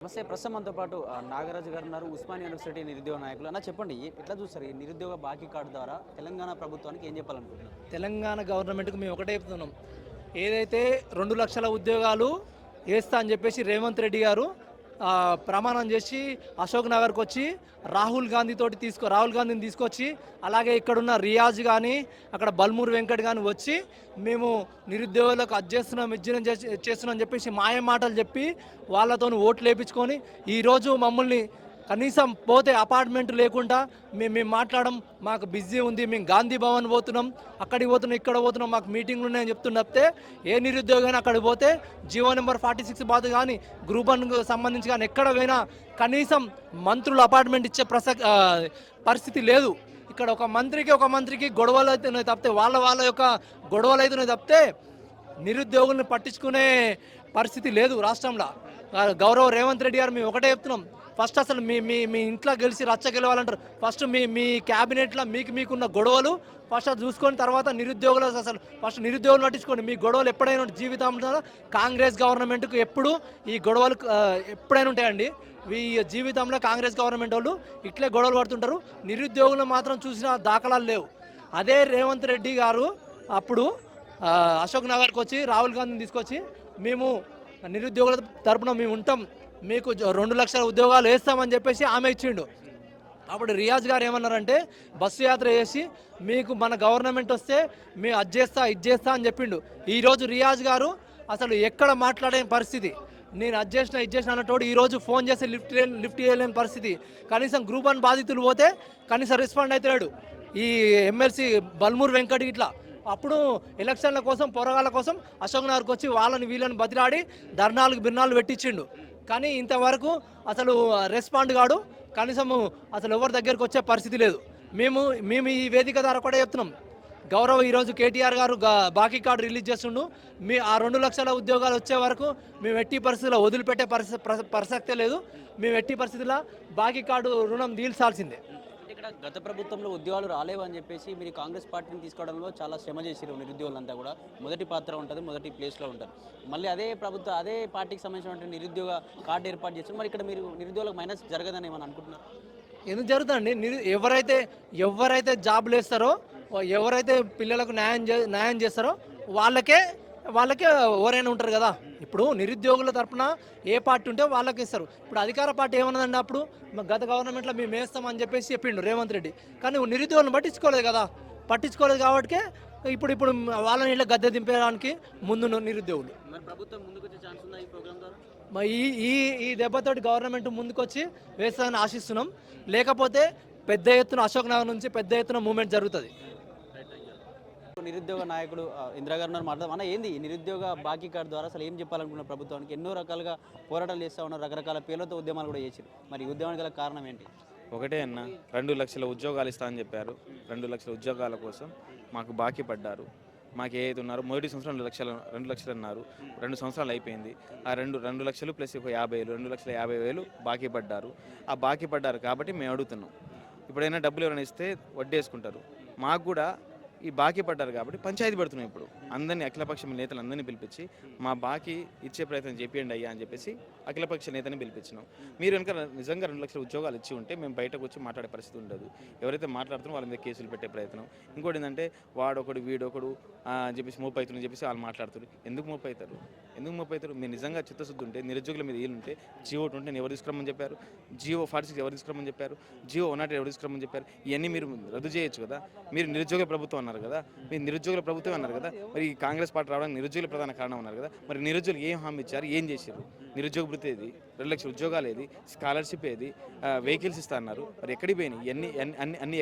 నమస్తే. ప్రస్తుతం మనతో పాటు ఆ, నాగరాజు గారు ఉన్నారు. ఉస్మానియా యూనివర్సిటీ నిరుద్యోగ నాయకులు. అన్న చెప్పండి ఎట్లా చూస్తారు ఈ నిరుద్యోగ బాకీ కార్డు ద్వారా తెలంగాణ ప్రభుత్వానికి ఏం చెప్పాలనుకుంటున్నారు? తెలంగాణ గవర్నమెంట్కి మేము ఒకటే చెప్తున్నాం. ఏదైతే రెండు లక్షల ఉద్యోగాలు వేస్తా అని చెప్పేసి రేవంత్ రెడ్డి గారు ప్రమాణం చేసి అశోక్ నగర్కి వచ్చి రాహుల్ గాంధీ తోటి తీసుకో రాహుల్ గాంధీని తీసుకొచ్చి అలాగే ఇక్కడున్న రియాజ్ కానీ అక్కడ బల్మూర్ వెంకట్ కానీ వచ్చి మేము నిరుద్యోగులకు అది చేస్తున్నాం ఇది చేస్తున్నాం, చేస్తున్నాం అని చెప్పేసి మాయ మాటలు చెప్పి వాళ్ళతో ఓట్లు వేయించుకొని ఈరోజు మమ్మల్ని కనీసం పోతే అపార్ట్మెంట్ లేకుండా మేము మేము మాట్లాడడం మాకు బిజీ ఉంది. మేము గాంధీ భవన్ పోతున్నాం. అక్కడికి పోతున్నాం ఇక్కడ పోతున్నాం. మాకు మీటింగ్లు ఉన్నాయని చెప్తున్నప్తే ఏ నిరుద్యోగం అక్కడికి పోతే జియో నెంబర్ ఫార్టీ సిక్స్ బాధ కానీ గ్రూప్ వన్ సంబంధించి కానీ ఎక్కడ పోయినా కనీసం మంత్రులు అపార్ట్మెంట్ ఇచ్చే ప్రసక్ పరిస్థితి లేదు. ఇక్కడ ఒక మంత్రికి ఒక మంత్రికి గొడవలు అవుతున్నాయి తప్పితే వాళ్ళ వాళ్ళ యొక్క గొడవలు అవుతున్నాయి తప్పితే నిరుద్యోగుల్ని పట్టించుకునే పరిస్థితి లేదు రాష్ట్రంలో. గౌరవ రేవంత్ రెడ్డి గారు మేము ఒకటే చెప్తున్నాం. ఫస్ట్ అసలు మీ మీ మీ ఇంట్లో గెలిచి రచ్చ గెలవాలంటారు. ఫస్ట్ మీ మీ క్యాబినెట్లో మీకు మీకున్న గొడవలు ఫస్ట్ అది చూసుకొని తర్వాత నిరుద్యోగులు అసలు ఫస్ట్ నిరుద్యోగులు నటించుకోండి మీ గొడవలు ఎప్పుడైనా జీవితంలో కాంగ్రెస్ గవర్నమెంట్కు ఎప్పుడు ఈ గొడవలు ఎప్పుడైనా ఉంటాయండి. ఈ జీవితంలో కాంగ్రెస్ గవర్నమెంట్ వాళ్ళు ఇట్లే గొడవలు పడుతుంటారు. నిరుద్యోగులు మాత్రం చూసిన దాఖలాలు లేవు. అదే రేవంత్ రెడ్డి గారు అప్పుడు అశోక్ నగర్కి వచ్చి రాహుల్ గాంధీని తీసుకొచ్చి మేము నిరుద్యోగుల తరపున మేము ఉంటాం. మీకు రెండు లక్షల ఉద్యోగాలు వేస్తామని చెప్పేసి ఆమె ఇచ్చిండు. అప్పుడు రియాజ్ గారు ఏమన్నారంటే బస్సు యాత్ర చేసి మీకు మన గవర్నమెంట్ వస్తే మేము అది చేస్తా ఇది చేస్తా అని చెప్పిండు. ఈరోజు రియాజ్ గారు అసలు ఎక్కడ మాట్లాడే పరిస్థితి. నేను అది చేసిన ఇది చేసిన అన్నట్టు ఈరోజు ఫోన్ చేసి లిఫ్ట్ చేయలేని- లిఫ్ట్ చేయలేని పరిస్థితి. కనీసం గ్రూప్ వన్ బాధితులు పోతే కనీసం రెస్పాండ్ అవుతున్నాడు ఈ ఎమ్మెల్సీ బల్మూర్ వెంకట్ ఇట్లా. అప్పుడు ఎలక్షన్ల కోసం పోరగాళ్ళ కోసం అశోక్ నగర్కి వచ్చి వాళ్ళని వీళ్ళని బతిలాడి ధర్నాలకు బిర్నాలు పెట్టించిండు. కానీ ఇంతవరకు అసలు రెస్పాండ్ కాడు. కనీసము అసలు ఎవరి దగ్గరికి వచ్చే పరిస్థితి లేదు. మేము మేము ఈ వేదిక ద్వారా కూడా చెప్తున్నాం. గౌరవ్ ఈరోజు కేటీఆర్ గారు బాకీ కార్డు రిలీజ్ చేస్తుండు. మీ ఆ రెండు లక్షల ఉద్యోగాలు వచ్చే వరకు మేము ఎట్టి పరిస్థితుల్లో వదిలిపెట్టే పరిస్థితి ప్రసక్తే లేదు. మేము ఎట్టి పరిస్థితుల్లో బాకీ కార్డు రుణం తీల్చాల్సిందే ఇక్కడ గత ప్రభుత్వంలో ఉద్యోగాలు రాలేవని చెప్పేసి మీరు కాంగ్రెస్ పార్టీని తీసుకోవడంలో చాలా శ్రమ చేసిరు నిరుద్యోగులంతా కూడా. మొదటి పాత్ర ఉంటుంది మొదటి ప్లేస్లో ఉంటారు మళ్ళీ అదే ప్రభుత్వం అదే పార్టీకి సంబంధించినటువంటి నిరుద్యోగ కార్డు ఏర్పాటు చేస్తారు మరి ఇక్కడ మీరు నిరుద్యోగులకు మైనస్ జరగదని ఏమని అనుకుంటున్నారు? ఎందుకు జరుగుతుందండి? నిరు ఎవరైతే ఎవరైతే జాబ్లు వేస్తారో ఎవరైతే పిల్లలకు న్యాయం చే న్యాయం చేస్తారో వాళ్ళకే వాళ్ళకే ఎవరైనా ఉంటారు కదా. ఇప్పుడు నిరుద్యోగుల తరపున ఏ పార్టీ ఉంటే వాళ్ళకి ఇస్తారు. ఇప్పుడు అధికార పార్టీ ఏమన్నదండి అప్పుడు? "మా గత గవర్నమెంట్లో మేము వేస్తామని చెప్పేసి చెప్పిండు రేవంత్ రెడ్డి. కానీ నిరుద్యోగులను పట్టించుకోలేదు కదా. పట్టించుకోలేదు కాబట్టి ఇప్పుడు ఇప్పుడు వాళ్ళని ఇళ్ళ గద్దె దింపేయడానికి ముందు నిరుద్యోగులు. ఈ ఈ ఈ ఈ దెబ్బతోటి గవర్నమెంట్ ముందుకొచ్చి వేస్తుందని ఆశిస్తున్నాం. లేకపోతే పెద్ద ఎత్తున అశోక్ నగర్ నుంచి పెద్ద ఎత్తున మూమెంట్ జరుగుతుంది. నిరుద్యోగ నాయకుడు ఇందిరాగారు ఉన్నారు మాట్లాడదాం. అన్న ఏంది నిరుద్యోగ బాకీ కార్డు ద్వారా అసలు ఏం చెప్పాలనుకున్న ప్రభుత్వానికి? ఎన్నో రకాలుగా పోరాటాలు చేస్తూ ఉన్నారు రకరకాల పేర్లతో ఉద్యమాలు కూడా చేశారు. మరి ఉద్యమానికి గల కారణం ఏంటి? ఒకటే అన్న రెండు లక్షల ఉద్యోగాలు ఇస్తా అని చెప్పారు. రెండు లక్షల ఉద్యోగాల కోసం మాకు బాకీ పడ్డారు. మాకు ఏదైతే ఉన్నారో మొదటి సంవత్సరం రెండు లక్షలు రెండు లక్షలు అన్నారు. రెండు సంవత్సరాలు అయిపోయింది. ఆ రెండు రెండు లక్షలు ప్లస్ ఒక యాభై వేలు రెండు లక్షల యాభై వేలు బాకీ పడ్డారు. ఆ బాకీ పడ్డారు కాబట్టి మేము అడుగుతున్నాం. ఇప్పుడైనా డబ్బులు ఎవరైనా ఇస్తే వడ్డేసుకుంటారు మాకు కూడా ఈ బాకీ పడ్డారు కాబట్టి పంచాయతీ పెడుతున్నాం ఇప్పుడు. అందరినీ అఖిలపక్ష నేతలు అందరినీ పిలిపించి మా బాకీ ఇచ్చే ప్రయత్నం చేపియండి అయ్యా అని చెప్పేసి అఖిలపక్ష నేతని పిలిపించినాం. మీరు కనుక నిజంగా రెండు లక్షల ఉద్యోగాలు ఇచ్చి ఉంటే మేము బయటకు వచ్చి మాట్లాడే పరిస్థితి ఉండదు. ఎవరైతే మాట్లాడుతున్నారో వాళ్ళ మీద కేసులు పెట్టే ప్రయత్నం. ఇంకోటి ఏంటంటే వాడొకడు వీడొకడు అని చెప్పేసి మోపు అవుతుందని చెప్పేసి వాళ్ళు మాట్లాడుతున్నారు. ఎందుకు మోపు అవుతారు? ఎందుకు మోపు అవుతారు? మీరు నిజంగా చిత్తశుద్ధి ఉంటే నిరుద్యోగుల మీద ఏళ్ళు ఉంటే జియో ఒకటి ఉంటే ఎవరు తీసుకురమ్మని చెప్పారు? జియో ఫార్టీ సిక్స్ ఎవరు తీసుకురమ్మని చెప్పారు? జియో వన్ నాట్ ఎవరు తీసుకురమ్మని చెప్పారు? ఇవన్నీ మీరు రద్దు చేయొచ్చు కదా? మీరు నిరుద్యోగ ప్రభుత్వం అన్నారు కదా? మీరు నిరుద్యోగుల ప్రభుత్వం అన్నారు కదా? మరి ఈ కాంగ్రెస్ పార్టీ రావడానికి నిరుద్యోగుల ప్రధాన కారణం అన్నారు కదా? మరి నిరుద్యోగులు ఏం హామీ ఇచ్చారు? ఏం చేశారు? నిరుద్యోగ వృత్తి ఏది? రెండు లక్షల ఉద్యోగాలు ఏది? స్కాలర్షిప్ ఏది? వెహికల్స్ ఇస్తా అన్నారు. మరి ఎక్కడికి పోయినాయి? అన్ని అన్ని అన్ని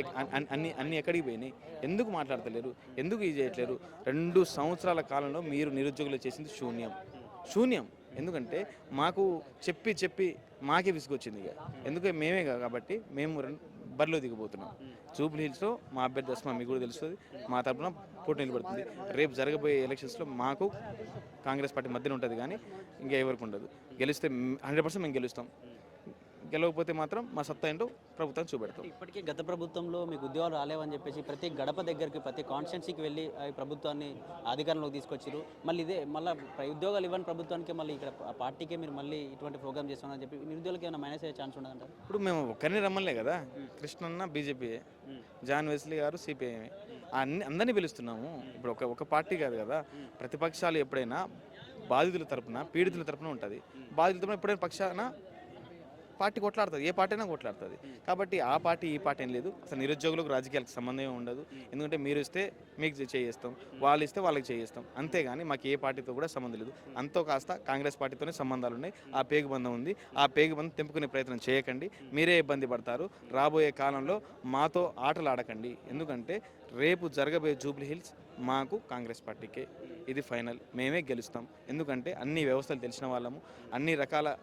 అన్ని అన్ని ఎక్కడికి పోయినాయి? ఎందుకు మాట్లాడతలేరు? ఎందుకు ఇది చేయట్లేరు? రెండు సంవత్సరాల కాలంలో మీరు నిరుద్యోగులు చేసింది శూన్యం. శూన్యం. ఎందుకంటే మాకు చెప్పి చెప్పి మాకే విసుగొచ్చింది ఇక. ఎందుకంటే మేమే కాబట్టి మేము రెండు బరిలో దిగబోతున్నాం జూబ్లీ హిల్స్లో మా అభ్యర్థి అస్మా మీకు కూడా తెలుస్తుంది. మా తరఫున పోటీ నిలబడుతుంది. రేపు జరగబోయే ఎలక్షన్స్లో మాకు కాంగ్రెస్ పార్టీ మధ్యన ఉంటుంది కానీ ఇంకా ఎవరికి ఉండదు. గెలిస్తే హండ్రెడ్ పర్సెంట్ మేము గెలుస్తాం. గెలవకపోతే మాత్రం మా సత్తా ఏంటో ప్రభుత్వం చూపెడతాం. ఇప్పటికే గత ప్రభుత్వంలో మీకు ఉద్యోగాలు రాలేవని చెప్పేసి ప్రతి గడప దగ్గరికి ప్రతి కాన్స్టిట్యున్సీకి వెళ్ళి ప్రభుత్వాన్ని అధికారంలోకి తీసుకొచ్చారు మళ్ళీ ఇదే మళ్ళీ ఉద్యోగాలు ఇవ్వని ప్రభుత్వానికి మళ్ళీ ఇక్కడ ఆ పార్టీకే మీరు మళ్ళీ ఇటువంటి ప్రోగ్రామ్ చేస్తున్నారని చెప్పి నిరుద్యోగులకి ఏమైనా మైనస్ అయ్యే ఛాన్స్ ఉండదంటారు ఇప్పుడు మేము ఒక్కరిని రమ్మలే కదా. కృష్ణన్న బీజేపీ జాన్ వెస్లీ గారు సిపిఐ అన్ని అందరినీ పిలుస్తున్నాము. ఇప్పుడు ఒక ఒక పార్టీ కాదు కదా. ప్రతిపక్షాలు ఎప్పుడైనా బాధితుల తరపున పీడితుల తరపున ఉంటుంది. బాధితుల తరపున ఎప్పుడైనా పక్షాన పార్టీ కొట్లాడుతుంది. ఏ పార్టీ అయినా కొట్లాడుతుంది. కాబట్టి ఆ పార్టీ ఈ పార్టీ ఏం లేదు. అసలు నిరుద్యోగులకు రాజకీయాలకు సంబంధమే ఉండదు. ఎందుకంటే మీరు ఇస్తే మీకు చేయిస్తాం. వాళ్ళు ఇస్తే వాళ్ళకి చేయిస్తాం. అంతేగాని మాకు ఏ పార్టీతో కూడా సంబంధం లేదు. అంతో కాస్త కాంగ్రెస్ పార్టీతోనే సంబంధాలు ఉన్నాయి. ఆ పేగుబంధం ఉంది. ఆ పేగుబంధం తెంపుకునే ప్రయత్నం చేయకండి. మీరే ఇబ్బంది పడతారు. రాబోయే కాలంలో మాతో ఆటలు ఆడకండి ఎందుకంటే రేపు జరగబోయే జూబ్లీ హిల్స్ మాకు కాంగ్రెస్ పార్టీకే ఇది ఫైనల్. మేమే గెలుస్తాం. ఎందుకంటే అన్ని వ్యవస్థలు తెలిసిన వాళ్ళము అన్ని రకాల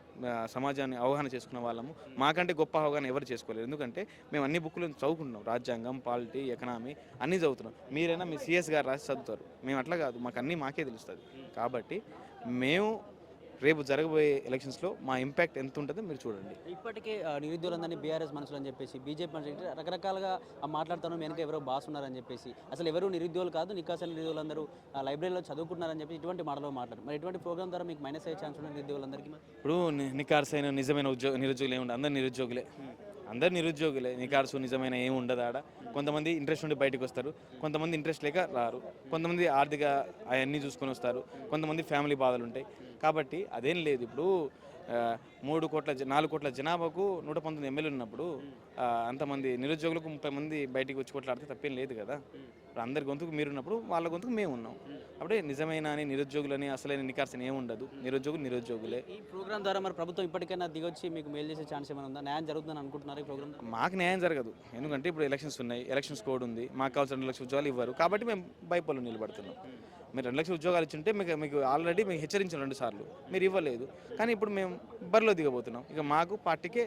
సమాజాన్ని అవగాహన చేసుకున్న వాళ్ళము. మాకంటే గొప్ప అవగాహన ఎవరు చేసుకోలేరు. ఎందుకంటే మేము అన్ని బుక్లు చదువుకుంటున్నాం. రాజ్యాంగం పాలిటీ ఎకనామీ అన్నీ చదువుతున్నాం. మీరైనా మీ సిఎస్ గారు రాసి చదువుతారు. మేము అట్లా కాదు. మాకు అన్నీ మాకే తెలుస్తుంది. కాబట్టి మేము రేపు జరగబోయే ఎలక్షన్స్లో మా ఇంపాక్ట్ ఎంత ఉంటుందో మీరు చూడండి. ఇప్పటికే నిరుద్యోగులందరినీ బీఆర్ఎస్ మనుషులు అని చెప్పేసి బీజేపీ మనుషులు రకరకాలుగా ఆ మాట్లాడుతాను వెనక ఎవరో బాస్ ఉన్నారని చెప్పేసి అసలు ఎవరు నిరుద్యోగులు కాదు నికాసల నిరుద్యోగులందరూ ఆ లైబ్రరీలో చదువుకుంటున్నారని చెప్పి ఇటువంటి మాటలు మాట్లాడు మరి ఇటువంటి ప్రోగ్రామ్ ద్వారా మీకు మైనస్ అయ్యే ఛాన్స్ ఉన్న నిరుద్యోగులందరికీ? ఇప్పుడు నికార్సైన నిజమైన ఉద్యోగ నిరుద్యోగులు ఏముండదు అందరు నిరుద్యోగులే. అందరు నిరుద్యోగులే. నికార్సు నిజమైన ఏమి ఉండదు ఆడ. కొంతమంది ఇంట్రెస్ట్ ఉండి బయటకు వస్తారు. కొంతమంది ఇంట్రెస్ట్ లేక రారు. కొంతమంది ఆర్థిక అవన్నీ చూసుకొని వస్తారు. కొంతమంది ఫ్యామిలీ బాధలు ఉంటాయి కాబట్టి అదేం లేదు. ఇప్పుడు మూడు కోట్ల నాలుగు కోట్ల జనాభాకు నూట పంతొమ్మిది ఎమ్మెల్యేలు ఉన్నప్పుడు అంతమంది నిరుద్యోగులకు ముప్పై మంది బయటికి వచ్చి కొట్లాడితే తప్పేం లేదు కదా. ఇప్పుడు అందరి గొంతుకు మీరు ఉన్నప్పుడు వాళ్ళ గొంతుకు మేము ఉన్నాం. అప్పుడే నిజమైన అని నిరుద్యోగులని అసలైన నికార్సన ఏమి ఉండదు. నిరుద్యోగులు నిరుద్యోగులే. ఈ ప్రోగ్రామ్ ద్వారా మరి ప్రభుత్వం ఇప్పటికైనా దిగొచ్చి మీకు మేలు చేసే ఛాన్స్ ఏమైనా ఉందా? న్యాయం జరుగుతుందని అనుకుంటున్నారు ఈ ప్రోగ్రామ్ మాకు న్యాయం జరగదు. ఎందుకంటే ఇప్పుడు ఎలక్షన్స్ ఉన్నాయి. ఎలక్షన్స్ కోడ్ ఉంది. మాకు కావాల్సిన రెండు లక్షల ఉద్యోగాలు ఇవ్వరు. కాబట్టి మేము బైపోలో నిలబడుతున్నాం. మీరు రెండు లక్షల ఉద్యోగాలు ఇచ్చింటే మీకు మీకు ఆల్రెడీ మీకు హెచ్చరించిన రెండు సార్లు. మీరు ఇవ్వలేదు. కానీ ఇప్పుడు మేము బరిలో దిగబోతున్నాం. ఇక మాకు పార్టీకే